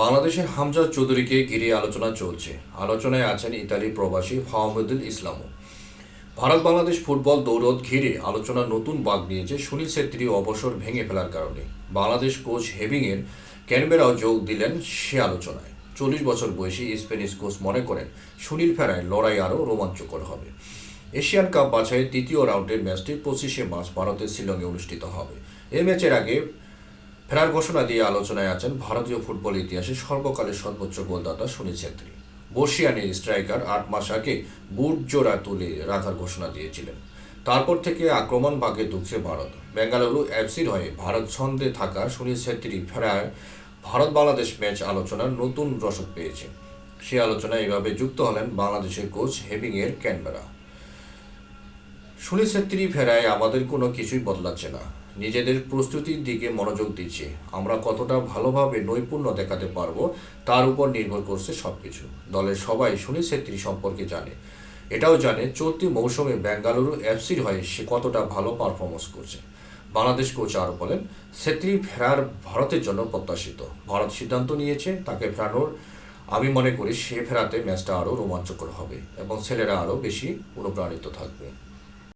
বাংলাদেশের হামজা চৌধুরীকে ঘিরে আলোচনা চলছে। আলোচনায় আছেন ইতালি প্রবাসী ফাহমুদুল ইসলামও। ভারত বাংলাদেশ ফুটবল দৌড়ত ঘিরে আলোচনা নতুন বাঘ নিয়েছে সুনীল ছেত্রী অবসর ভেঙে ফেলার কারণে। বাংলাদেশ কোচ হেভিংয়ের ক্যানবেরাও যোগ দিলেন সে আলোচনায়। চল্লিশ বছর বয়সী স্প্যানিশ কোচ মনে করেন সুনীল ফেরায় লড়াই আরও রোমাঞ্চকর হবে। এশিয়ান কাপ বাছাই তৃতীয় রাউন্ডের ম্যাচটি পঁচিশে মার্চ ভারতের শিলংয়ে অনুষ্ঠিত হবে। এই ম্যাচের আগে ফেরার ঘোষণা দিয়ে আলোচনায় আছেন ভারতীয় ফুটবল ইতিহাসে সর্বকালের সর্বোচ্চ গোলদাতা সুনীল ছেত্রী। বর্ষিয়ানি স্ট্রাইকার আট মাস আগে বুট জোড়া তুলে রাখার ঘোষণা দিয়েছিলেন। তারপর থেকে আক্রমণ ভাগে ঢুকছে ভারত। বেঙ্গালুরু এফসির হয়ে ভারত ছন্দে থাকা সুনীল ছেত্রী ফেরায় ভারত বাংলাদেশ ম্যাচ আলোচনার নতুন রসদ পেয়েছে। সে আলোচনায় এভাবে যুক্ত হলেন বাংলাদেশের কোচ হেভিংয়ের ক্যানবেরা। সুনীল ছেত্রী ফেরায় আমাদের কোনো কিছুই বদলাচ্ছে না। নিজেদের প্রস্তুতির দিকে মনোযোগ দিচ্ছি। আমরা কতটা ভালোভাবে নৈপুণ্য দেখাতে পারব, তার উপর নির্ভর করছে সব কিছু দলের সবাই সুনীল ছেত্রী সম্পর্কে জানে। এটাও জানে চলতি মৌসুমে বেঙ্গালুরু এফসির হয়ে সে কতটা ভালো পারফরমেন্স করছে। বাংলাদেশ কোচ আরও বলেন, ছেত্রী ফেরার ভারতের জন্য প্রত্যাশিত। ভারত সিদ্ধান্ত নিয়েছে তাকে ফেরানোর। আমি মনে করি সে ফেরাতে ম্যাচটা আরও রোমাঞ্চকর হবে এবং ছেলেরা আরও বেশি অনুপ্রাণিত থাকবে।